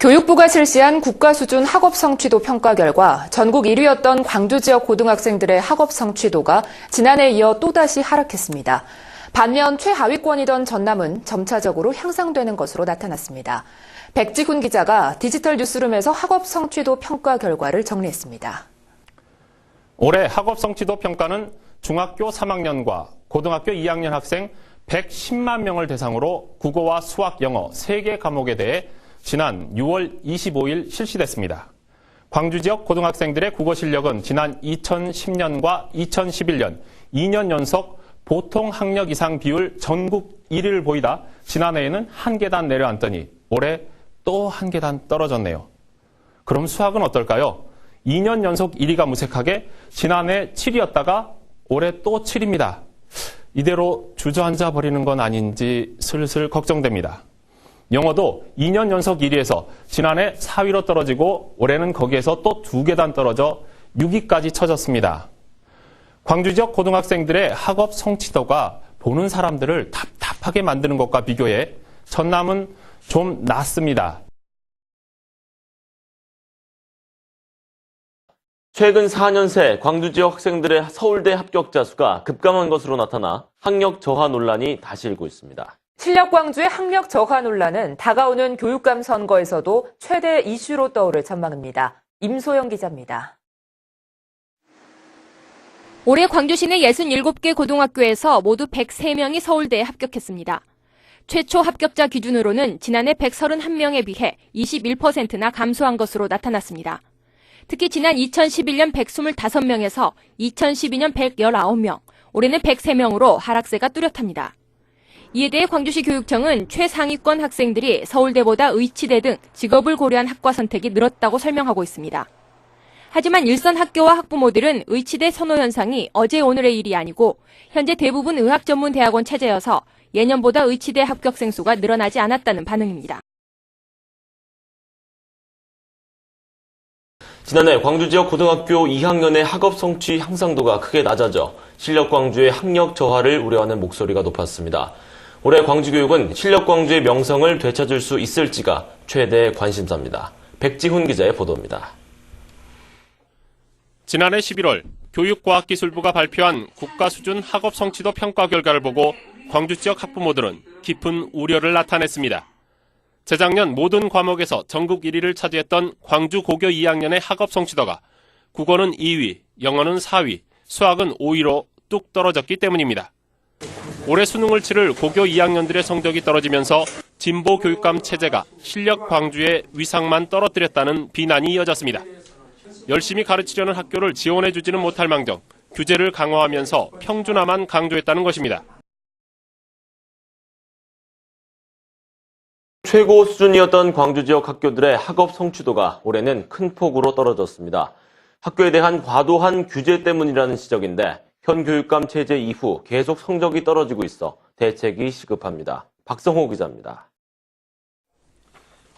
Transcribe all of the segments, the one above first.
교육부가 실시한 국가 수준 학업 성취도 평가 결과 전국 1위였던 광주 지역 고등학생들의 학업 성취도가 지난해에 이어 또다시 하락했습니다. 반면 최하위권이던 전남은 점차적으로 향상되는 것으로 나타났습니다. 백지훈 기자가 디지털 뉴스룸에서 학업 성취도 평가 결과를 정리했습니다. 올해 학업 성취도 평가는 중학교 3학년과 고등학교 2학년 학생 110만 명을 대상으로 국어와 수학, 영어 3개 과목에 대해 지난 6월 25일 실시됐습니다. 광주 지역 고등학생들의 국어 실력은 지난 2010년과 2011년 2년 연속 보통 학력 이상 비율 전국 1위를 보이다 지난해에는 한 계단 내려앉더니 올해 또 한 계단 떨어졌네요. 그럼 수학은 어떨까요? 2년 연속 1위가 무색하게 지난해 7위였다가 올해 또 7위입니다. 이대로 주저앉아 버리는 건 아닌지 슬슬 걱정됩니다. 영어도 2년 연속 1위에서 지난해 4위로 떨어지고 올해는 거기에서 또 두 계단 떨어져 6위까지 처졌습니다. 광주 지역 고등학생들의 학업 성취도가 보는 사람들을 답답하게 만드는 것과 비교해 전남은 좀 낫습니다. 최근 4년 새 광주 지역 학생들의 서울대 합격자 수가 급감한 것으로 나타나 학력 저하 논란이 다시 일고 있습니다. 실력 광주의 학력 저하 논란은 다가오는 교육감 선거에서도 최대 이슈로 떠오를 전망입니다. 임소영 기자입니다. 올해 광주시내 67개 고등학교에서 모두 103명이 서울대에 합격했습니다. 최초 합격자 기준으로는 지난해 131명에 비해 21%나 감소한 것으로 나타났습니다. 특히 지난 2011년 125명에서 2012년 119명, 올해는 103명으로 하락세가 뚜렷합니다. 이에 대해 광주시 교육청은 최상위권 학생들이 서울대보다 의치대 등 직업을 고려한 학과 선택이 늘었다고 설명하고 있습니다. 하지만 일선 학교와 학부모들은 의치대 선호 현상이 어제 오늘의 일이 아니고 현재 대부분 의학 전문 대학원 체제여서 예년보다 의치대 합격생 수가 늘어나지 않았다는 반응입니다. 지난해 광주 지역 고등학교 2학년의 학업 성취 향상도가 크게 낮아져 실력 광주의 학력 저하를 우려하는 목소리가 높았습니다. 올해 광주교육은 실력 광주의 명성을 되찾을 수 있을지가 최대 관심사입니다. 백지훈 기자의 보도입니다. 지난해 11월 교육과학기술부가 발표한 국가 수준 학업 성취도 평가 결과를 보고 광주 지역 학부모들은 깊은 우려를 나타냈습니다. 재작년 모든 과목에서 전국 1위를 차지했던 광주 고교 2학년의 학업 성취도가 국어는 2위, 영어는 4위, 수학은 5위로 뚝 떨어졌기 때문입니다. 올해 수능을 치를 고교 2학년들의 성적이 떨어지면서 진보 교육감 체제가 실력 광주의 위상만 떨어뜨렸다는 비난이 이어졌습니다. 열심히 가르치려는 학교를 지원해주지는 못할 망정 규제를 강화하면서 평준화만 강조했다는 것입니다. 최고 수준이었던 광주 지역 학교들의 학업 성취도가 올해는 큰 폭으로 떨어졌습니다. 학교에 대한 과도한 규제 때문이라는 지적인데 현 교육감 체제 이후 계속 성적이 떨어지고 있어 대책이 시급합니다. 박성호 기자입니다.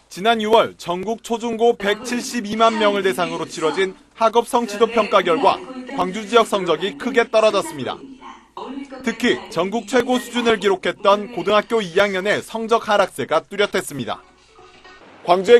지난 6월 전국 초중고 172만 명을 대상으로 치러진 학업 성취도 평가 결과 광주 지역 성적이 크게 떨어졌습니다. 특히 전국 최고 수준을 기록했던 고등학교 2학년의 성적 하락세가 뚜렷했습니다. 광주의